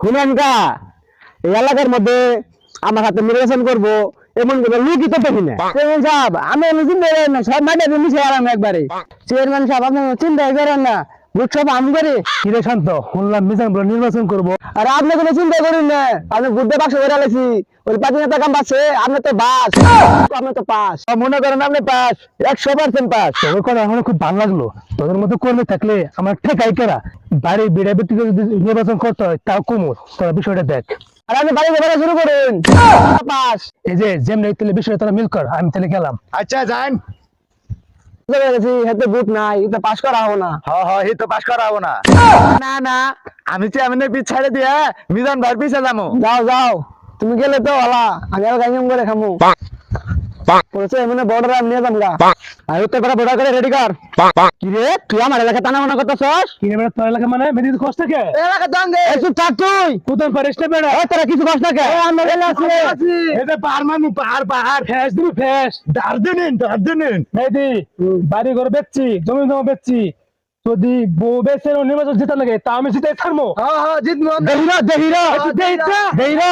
শুনেন কা এই এলাকার মধ্যে আমার হাতে নির্বাচন করব এমন কোনো লুকি তো দেখি না। চেয়ারম্যান সাহেব আমি চিন্তা করেন না সব মাঠে মিশে গেলাম একবারে। চেয়ারম্যান সাহেব আপনি চিন্তা করেন না। ভোট সব আম কিরে? শান্ত শুনলাম নির্বাচন করব। আর আপনি কোনো চিন্তা না আপনি বাক্স ওই কাম পাচ্ছে আপনি তো বাস। আপনি তো পাস। মনে করেন আপনি পাস, একশো পার্সেন্ট পাস। এখন খুব ভালো লাগল। তোদের মতো কর্মী থাকলে আমার ঠেকাই কেরা? বাড়ি বিড়া যদি নির্বাচন করতে হয়, তাও কুমুর। তোরা বিষয়টা দেখ। আর আপনি বাড়ি বেড়া শুরু করুন। পাস। এই যে, যেমনি তাহলে বিষয়টা তোরা মিল কর, আমি তাহলে গেলাম। আচ্ছা যান। হেতে বুট নাই এটা পাস করা হব না। হ হ এই তো পাস করাবো না। না না। আমি চেয়ারম্যানের পিছ ছাড়ে দিয়ে মিজান ভাই পিছে যাব। যাও যাও। তুমি গেলে তো হলা আমি আর গাইম করে খামু। পড়েছে এমনি বর্ডার নিয়ে যাব গা আর উত্তর পাড়া করে রেডি কর কি রে তুই আমার এলাকা টানা মানা করতেছস কিনে বেড়া তোর এলাকা মানে মেদিন কষ্ট থাকে এলাকা দান দে চুপ থাক তুই কোথায় পারিস না বেড়া তোরা কিছু কষ্ট থাকে আমরা গেলে আছি এটা পার মানু পার পাহাড় ফেস দিবি ফেস দার্জিলিং দার্জিলিং মেদি বাড়ি ঘর বেচছি জমি জমা বেচছি যদি বউ বেচে নির্বাচন জিতা লাগে তা আমি জিতাই ছাড়বো হ্যাঁ হ্যাঁ জিতমু দেহিরা দেহিরা দেহিরা দেহিরা